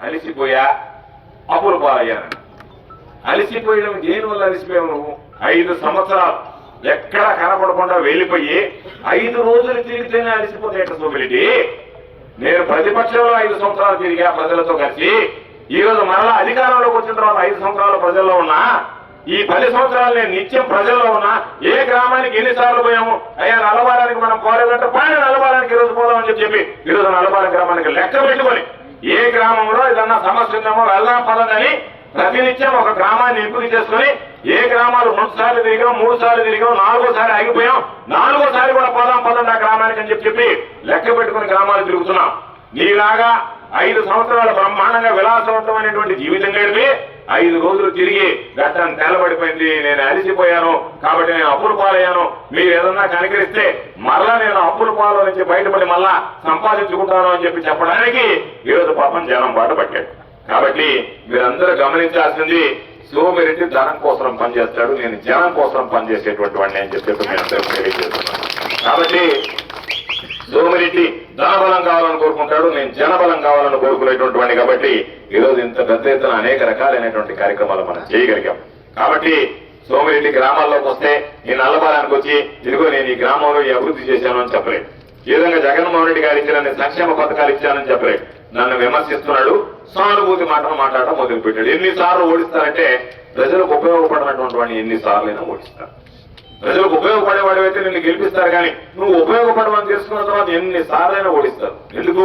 అలిసిపోయా? అప్పులు పాలయ్యాను అలిసిపోయడం దేని వల్ల అలిసిపోయావు నువ్వు? ఐదు సంవత్సరాలు ఎక్కడ కనపడకుండా వెళ్ళిపోయి ఐదు రోజులు తిరిగితేనే అలిసిపోతే సోమిరెడ్డి? నేను ప్రతిపక్షంలో ఐదు సంవత్సరాలు తిరిగా ప్రజలతో కలిసి ఈ రోజు మరలా అధికారంలోకి వచ్చిన తర్వాత ఐదు సంవత్సరాలు ప్రజల్లో ఉన్నా ఈ పది సంవత్సరాలు నేను నిత్యం ప్రజల్లో ఉన్నా ఏ గ్రామానికి ఎన్నిసార్లు పోయాము? అయ్యా నలబారానికి మనం పోలేదంటే పైన నలబారానికి ఈరోజు రోజు పోదామని చెప్పి ఈరోజు ఈ రోజు నలబారం గ్రామానికి లెక్క పెట్టుకొని ఏ గ్రామంలో ఏదన్నా సమస్య ఉందేమో వెళ్దాం పదండి ప్రతినిత్యం ఒక గ్రామాన్ని ఎంపిక చేసుకుని ఏ గ్రామాలు రెండు సార్లు తిరిగాం మూడు సార్లు తిరిగాం నాలుగోసారి ఆగిపోయాం. నాలుగోసారి కూడా పోదాం పదండి ఆ గ్రామానికి అని చెప్పి చెప్పి లెక్క పెట్టుకుని గ్రామాలు తిరుగుతున్నాం. నీలాగా ఐదు సంవత్సరాలు బ్రహ్మాండంగా విలాసవంతమైనటువంటి జీవితం గడిపి ఐదు రోజులు తిరిగి గట్టం తెల్లబడిపోయింది నేను అలిసిపోయాను. కాబట్టి నేను అప్పుల పాలయ్యాను. మీరు ఏదన్నా కనికరిస్తే మరలా నేను అప్పుల పాల నుంచి బయటపడి మళ్ళా సంపాదించుకుంటాను అని చెప్పి చెప్పడానికి ఈరోజు పాపం జనం బాట పట్టాడు కాబట్టి మీరందరూ గమనించాల్సింది సోమిరెడ్డి ధనం కోసం పనిచేస్తాడు నేను జనం కోసం పనిచేసేటువంటి వాడిని అని చెప్పి మీ అందరూ తెలియజేస్తున్నాను కాబట్టి సోమిరెడ్డి ధనబలం కావాలని కోరుకుంటాడు నేను జనబలం కావాలని కోరుకునేటువంటి వాడిని కాబట్టి ఈరోజు ఇంత పెద్ద ఎత్తున అనేక రకాలైనటువంటి కార్యక్రమాలు మనం చేయగలిగాం. కాబట్టి సోమిరెడ్డి గ్రామాల్లోకి వస్తే ఈ నల్లబారానికి వచ్చి ఇదిగో నేను ఈ గ్రామంలో ఈ అభివృద్ధి చేశాను అని చెప్పలేదు. ఈ విధంగా జగన్మోహన్ రెడ్డి గారు ఇచ్చిన సంక్షేమ పథకాలు ఇచ్చానని చెప్పలేదు. నన్ను విమర్శిస్తున్నాడు సానుభూతి మాటలు మాట్లాడటం మొదలుపెట్టాడు. ఎన్నిసార్లు ఓడిస్తారంటే ప్రజలకు ఉపయోగపడినటువంటి వాడిని ఎన్నిసార్లైనా ఓడిస్తారు. ప్రజలకు ఉపయోగపడేవాడు అయితే నిన్ను గెలిపిస్తారు కానీ నువ్వు ఉపయోగపడమని తెలుసుకున్న తర్వాత ఎన్ని సార్లైనా ఓడిస్తారు. ఎందుకు?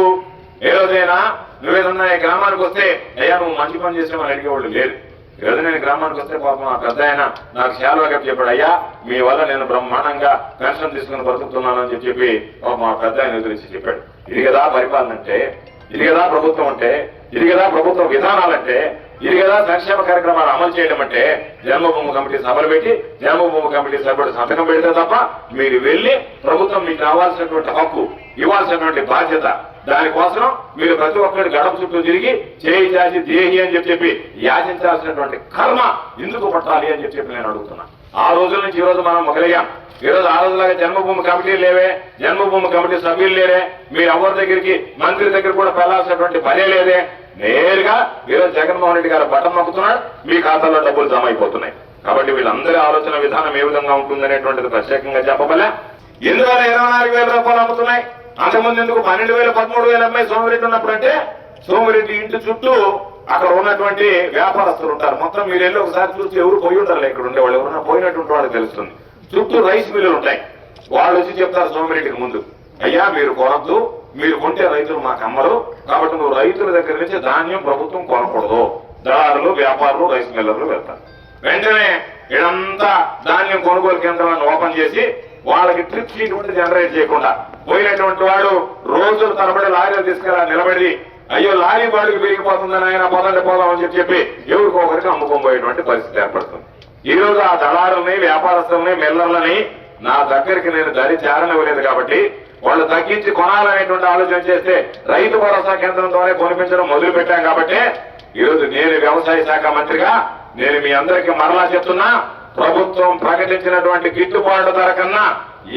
ఏ రోజైనా నువ్వేదన్నా ఈ గ్రామానికి వస్తే అయ్యా నువ్వు మంచి పని చేసామని అడిగేవాళ్ళు లేరు ఈ నేను గ్రామానికి వస్తే పాపం ఆ పెద్ద ఆయన నాకు సేవగా చెప్పాడు అయ్యా మీ వల్ల నేను బ్రహ్మాండంగా పెన్షన్ తీసుకుని బ్రతుకుతున్నాను అని చెప్పి చెప్పి పాపం ఆ పెద్ద ఆయన ఎదురించి చెప్పాడు. ఇది కదా పరిపాలన అంటే ఇది కదా ప్రభుత్వం అంటే ఇది కదా ప్రభుత్వ విధానాలంటే ఇది కదా సంక్షేమ కార్యక్రమాలు అమలు చేయడం అంటే జన్మభూమి కమిటీ సభలు పెట్టి జన్మభూమి కమిటీ సభ్యుడు సంతకం పెడితే తప్ప మీరు వెళ్ళి ప్రభుత్వం మీకు రావాల్సినటువంటి హక్కు ఇవ్వాల్సినటువంటి బాధ్యత. దానికోసం మీరు ప్రతి ఒక్కరి గడప చుట్టూ తిరిగి చేయి చాచి దేహి అని చెప్పి చెప్పి యాచించాల్సినటువంటి కర్మ ఎందుకు పట్టాలి అని చెప్పి చెప్పి నేను అడుగుతున్నా. ఆ రోజుల నుంచి ఈ రోజు మనం మొదలయ్యాం. ఈ రోజు ఆ రోజులాగా జన్మభూమి కమిటీ లేవే. జన్మభూమి కమిటీ సభ్యులు లేరే. మీరు ఎవరి దగ్గరికి మంత్రి దగ్గర కూడా వెళ్ళాల్సినటువంటి పనే లేదే. నేరుగా ఈరోజు జగన్మోహన్ రెడ్డి గారు బటన్ నొక్కుతున్నాడు. మీ ఖాతాలో డబ్బులు జమ అయిపోతున్నాయి. కాబట్టి వీళ్ళందరి ఆలోచన విధానం ఏ విధంగా ఉంటుందనేటువంటిది ప్రత్యేకంగా చెప్పబలే ఎందువల్ల ఇరవై నాలుగు వేల రూపాయలు అమ్ముతున్నాయి? అంతకుముందు ఎందుకు పన్నెండు వేల పదమూడు వేల అమ్మాయి సోమిరెడ్డి ఉన్నప్పుడు అంటే సోమిరెడ్డి ఇంటి చుట్టూ అక్కడ ఉన్నటువంటి వ్యాపారస్తులు ఉంటారు. మొత్తం మీరు వెళ్ళి ఒకసారి చూస్తే ఎవరు పోయి ఉంటారు ఇక్కడ ఉండే వాళ్ళు ఎవరన్నా పోయినటువంటి వాళ్ళకి తెలుస్తుంది. చుట్టూ రైస్ మిల్లులు ఉంటాయి. వాళ్ళు వచ్చి చెప్తారు సోమిరెడ్డికి ముందు అయ్యా మీరు కొనద్దు. మీరు కొంటే రైతులు మాకు అమ్మరు. కాబట్టి నువ్వు రైతుల దగ్గర నుంచి ధాన్యం ప్రభుత్వం కొనకూడదు. దళారులు వ్యాపారులు రైస్ మిల్లర్లు వెళ్తారు. వెంటనే ఇదంతా ధాన్యం కొనుగోలు కేంద్రాలను ఓపెన్ చేసి వాళ్ళకి ట్రిప్ షీట్ కూడా జనరేట్ చేయకుండా పోయినటువంటి వాడు రోజులు తరబడి లారీలు తీసుకెళ్ళా నిలబడి అయ్యో లారీ బాడుకు పెరిగిపోతుందని ఆయన పోదండి పోదాం అని చెప్పి చెప్పి ఒకరికి అమ్ముకోబోయేటువంటి పరిస్థితి ఏర్పడుతుంది. ఈ రోజు ఆ దళారుల్ని వ్యాపారస్తుల్ని మిల్లర్లని నా దగ్గరికి నేను దరి చేరనివ్వలేదు కాబట్టి వాళ్ళు తగ్గించి కొనాలనేటువంటి ఆలోచన చేస్తే రైతు భరోసా కేంద్రం ద్వారా కొనిపించడం మొదలు పెట్టాం కాబట్టి ఈ రోజు నేను వ్యవసాయ శాఖ మంత్రిగా నేను మీ అందరికీ మరలా చెప్తున్నా ప్రభుత్వం ప్రకటించినటువంటి గిట్టుబాటు ధర కన్నా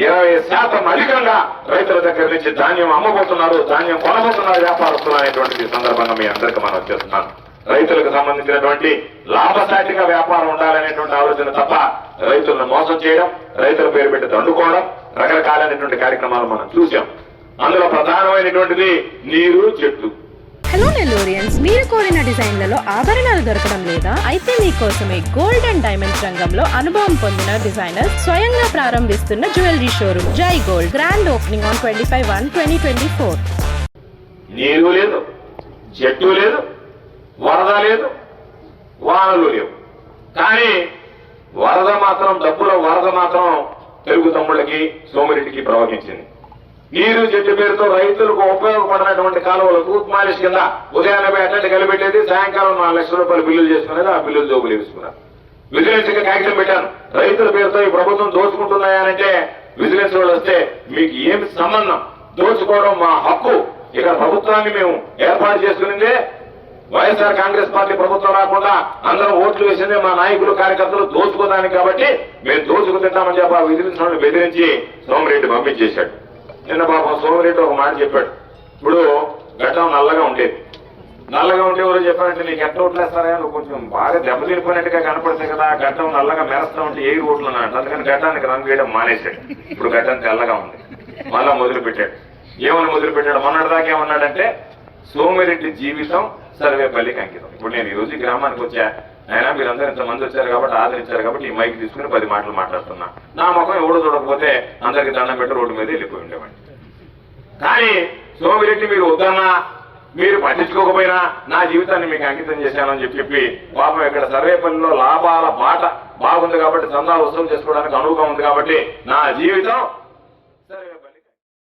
ఇరవై శాతం అధికంగా రైతుల దగ్గర నుంచి ధాన్యం అమ్మబోతున్నారు ధాన్యం కొనబోతున్నారు వ్యాపారస్తులు అనేటువంటి సందర్భంగా మీ అందరికీ మనం వచ్చేస్తున్నాను రైతులకు సంబంధించినటువంటి లాభసాటిగా వ్యాపారం ఉండాలనేటువంటి ఆలోచన తప్ప రైతులను మోసం చేయడం రైతుల పేరు పెట్టి దండుకోవడం రకరకాలైనటువంటి కార్యక్రమాలు మనం చూసాం అందులో ప్రధానమైనటువంటిది నీరు చెట్లు. హలో నెల్లూరియన్స్ మీరు కోరిన డిజైన్లలో ఆభరణాలు దొరకడం లేదా? అయితే మీకోసమే గోల్డ్ అండ్ డైమండ్స్ రంగంలో అనుభవం పొందిన డిజైనర్ స్వయంగా ప్రారంభిస్తున్న jewellery showroom Jai gold grand opening on twenty five one twenty twenty four నీరు లేదు చెట్టు లేదు వరద లేదు వానలు లేవు. కానీ వరద మాత్రం డబ్బుల వరద మాత్రం తెలుగు తమ్ముళ్ళకి సోమిరెడ్డికి ప్రవహించింది. నీరు చెట్టు పేరుతో రైతులకు ఉపయోగపడినటువంటి కాలువలు టూత్ మాలిష్ కింద ఉదయాన్నే అట్లాంటి కలిపెట్టేది సాయంకాలం నాలుగు లక్షల రూపాయలు బిల్లులు చేసుకునేది ఆ బిల్లులు జోబులు ఇస్తున్నారు విజిలెన్స్కి కాగితం పెట్టాను. రైతుల పేరుతో ఈ ప్రభుత్వం దోచుకుంటున్నాయనంటే విజిలెన్స్ వాళ్ళు వస్తే మీకు ఏమి సంబంధం? దోచుకోవడం మా హక్కు. ఇక్కడ ప్రభుత్వాన్ని మేము ఏర్పాటు చేసుకునిందే వైఎస్ఆర్ కాంగ్రెస్ పార్టీ ప్రభుత్వం రాకుండా అందరం ఓట్లు వేసిందే మా నాయకులు కార్యకర్తలు దోచుకోదానికి కాబట్టి మేము దోచుకు తింటామని చెప్పి ఆ విజిలెన్స్ వాళ్ళని బెదిరించి సోమరెడ్డి పంపించేశాడు. నిన్న పాపం సోమిరెడ్డి ఒక మాట చెప్పాడు. ఇప్పుడు గడ్డం నల్లగా ఉండేది. నల్లగా ఉంటే ఎవరో చెప్పారంటే నీకు ఎట్ట ఓట్లేస్తారా నువ్వు కొంచెం బాగా దెబ్బతిరిపోయినట్టుగా కనపడుతుంది కదా గడ్డం నల్లగా మెరస్తా ఉంటే ఏ ఓట్లు అన్నాడు అందుకని గడ్డానికి రంగు వేయడం మానేశాడు. ఇప్పుడు గడ్డం తెల్లగా ఉంది. మళ్ళా మొదలు పెట్టాడు ఏమని మొదలు పెట్టాడు మొన్నటిదాకా ఏమన్నాడంటే సోమిరెడ్డి జీవితం సర్వేపల్లికి అంకితం. ఇప్పుడు నేను ఈరోజు రోజు గ్రామానికి వచ్చా. అయినా మీరందరూ ఇంతమంది వచ్చారు కాబట్టి ఆదరించారు కాబట్టి ఈ మైక్ తీసుకుని పది మాటలు మాట్లాడుతున్నా. నా ముఖం ఎవడు చూడకపోతే అందరికి దండం పెట్టి రోడ్డు మీద వెళ్ళిపోయి ఉండేవాడి కానీ సోమిరెడ్డి మీరు వద్దన్నా మీరు పట్టించుకోకపోయినా నా జీవితాన్ని మీకు అంకితం చేశానని చెప్పి చెప్పి పాపం ఇక్కడ సర్వేపల్లిలో లాభాల బాట బాగుంది కాబట్టి చందాలు వసూలు చేసుకోవడానికి అనువుగా ఉంది కాబట్టి నా జీవితం